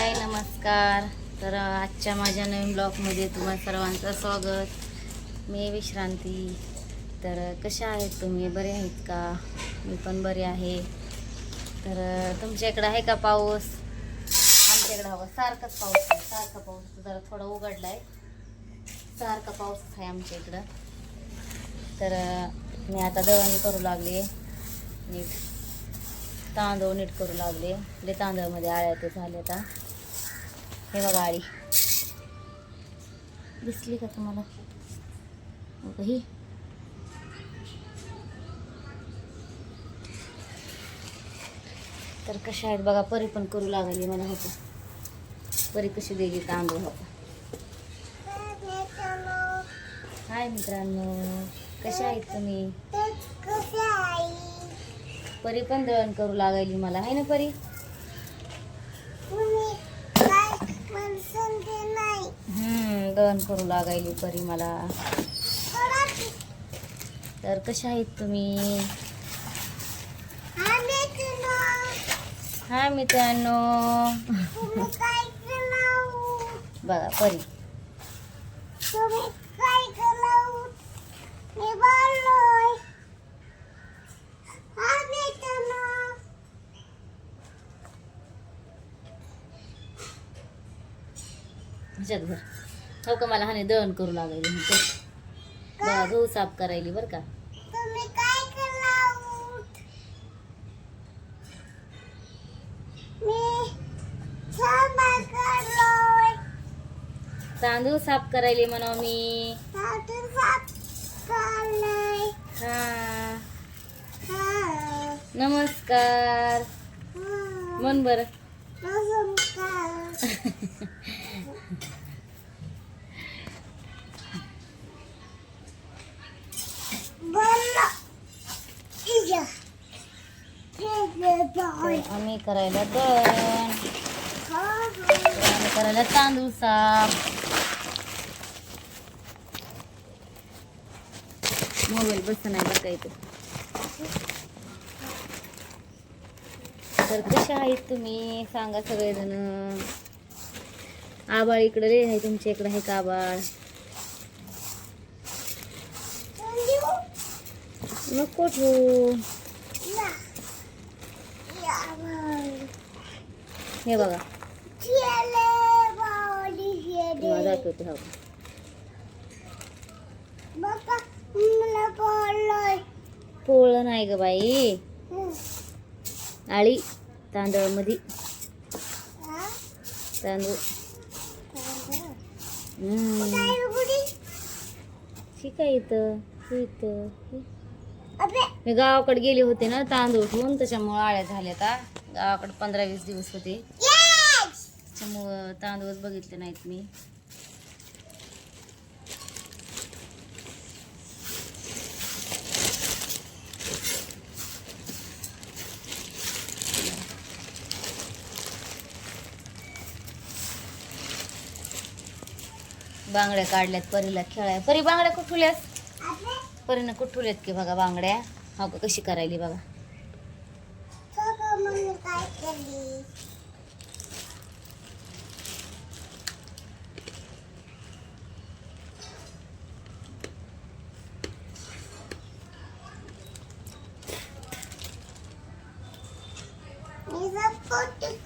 हाय नमस्कार. तर आजच्या माझ्या नवीन ब्लॉगमध्ये तुम्हा सर्वांचं स्वागत. मी विश्रांती. तर कशा आहेत तुम्ही? बरे आहेत का? मी पण बरे आहे. तर तुमच्या इकडं आहे का पाऊस? आमच्या इकडं हवा. सारखाच पाऊस आहे. सारखा पाऊस जरा थोडा उघडला आहे सारखा पाऊस आहे आमच्या इकडं. तर मी आता दळण करू लागले. नीट तांदूळ नीट करू लागले. म्हणजे तांदळामध्ये आळ्या ते झाले आता. हे बघा आळी दिसली का तुम्हाला? ही. तर कशा आहेत बघा परी पण करू लागली मला होतं परी कशी देगी तांदूळ होता हाय मित्रांनो कशा आहेत तुम्ही? परी पण दळण करू लागायली मला आहे ना परी? हम्म दळण करू लागायली परी मला. तर कशा आहेत तुम्ही? हा मित्रांनो. बघा परी. ह्याच्यात घर हो का मला हाने दळण करू लागायली बघा गहू साफ करायली बरं का? तांदूळ साफ करायली म्हणा मी. हा. नमस्कार. मन बर. आम्ही करायला दळण. आम्ही करायला तांदूळ साफ मोबाईल बस नाही बघायचं तर कशा आहेत तुम्ही? सांगा सगळेजण. आबाळ इकडे रे आहे तुमच्या इकडे आहे का आबाळ? नको ठेवू. हे बघा. मला दाखवते हो. पोळलं नाही ग बाई. आळी तांदळमध्ये तांदूळ. हम्म. ठीक आहे इथं इथं. मी गावाकडे गेले होते ना तांदूळ ठेवून त्याच्यामुळं आळ्या झाल्या आता. गावाकडे पंधरा वीस दिवस होते. त्याच्यामुळं तांदूळच बघितले नाहीत मी. बांगड्या काढल्यात परीला खेळाय परी बांगड्या कुठुल्यास परीनं कुठुल्यात की बघा बांगड्या? हो का कशी करायली बघा. हम्म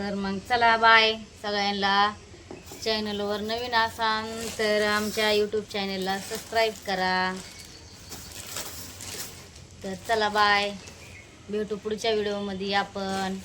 तर मग चला बाय सगळ्यांना. चॅनलवर नवीन असाल तर आमच्या यूट्यूब चॅनलला सबस्क्राईब करा. तर चला बाय. भेटू पुढच्या व्हिडिओमध्ये आपण.